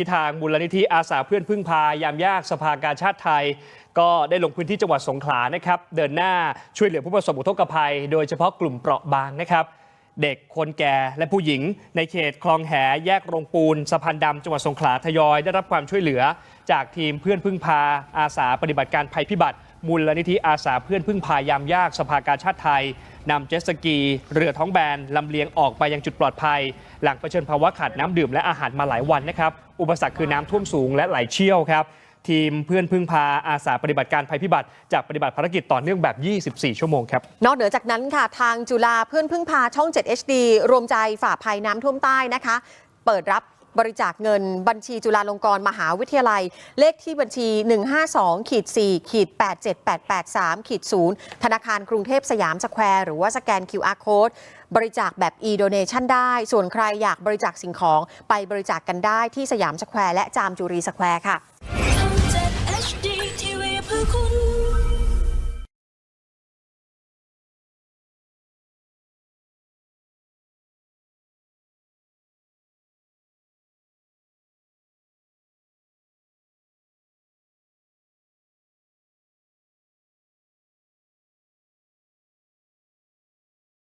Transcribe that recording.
ที่ทางมูลนิธิอาสาเพื่อนพึ่งพายามยากสภากาชาติไทย ก็ได้ลงพื้นที่จังหวัดสงขลานะครับ เดินหน้าช่วยเหลือผู้ประสบอุทกภัย โดยเฉพาะกลุ่มเปราะบางนะครับ เด็กคนแก่และผู้หญิง ในเขตคลองแหแยกโรงปูนสะพานดำจังหวัดสงขลาทยอยได้รับความช่วยเหลือ จากทีมเพื่อนพึ่งพา อาสาปฏิบัติการภัยพิบัติ มูลนิธิอาสาเพื่อนพึ่งพายามยากสภากาชาติไทย นำเจ็ตสกี เรือท้องแบนลำเลียงออกไปยังจุดปลอดภัย หลังเผชิญภาวะขาดน้ำดื่มและอาหารมาหลายวันนะครับ อุปสรรคคือน้ำท่วมสูงและไหลเชี่ยวครับ ทีมเพื่อนพึ่งพาอาสาปฏิบัติการภัยพิบัติจากปฏิบัติภารกิจต่อเนื่องแบบ 24 ชั่วโมงครับ นอกเหนือจากนั้นค่ะทางจุฬาเพื่อนพึ่งพาช่อง 7 HD รวมใจฝ่าภัยน้ำท่วมใต้นะคะ เปิดรับ บริจาคเงินบัญชีจุฬาลงกรณ์มหาวิทยาลัย เลขที่บัญชี 152ขีด4ขีด87883ขีด0ธนาคารกรุงเทพสยามสแควร์ หรือว่าสแกน QR Code บริจาคแบบ e-donation ได้ ส่วนใครอยากบริจาคสิ่งของไปบริจาคกันได้ที่สยามสแควร์และจามจุรีสแควร์ค่ะ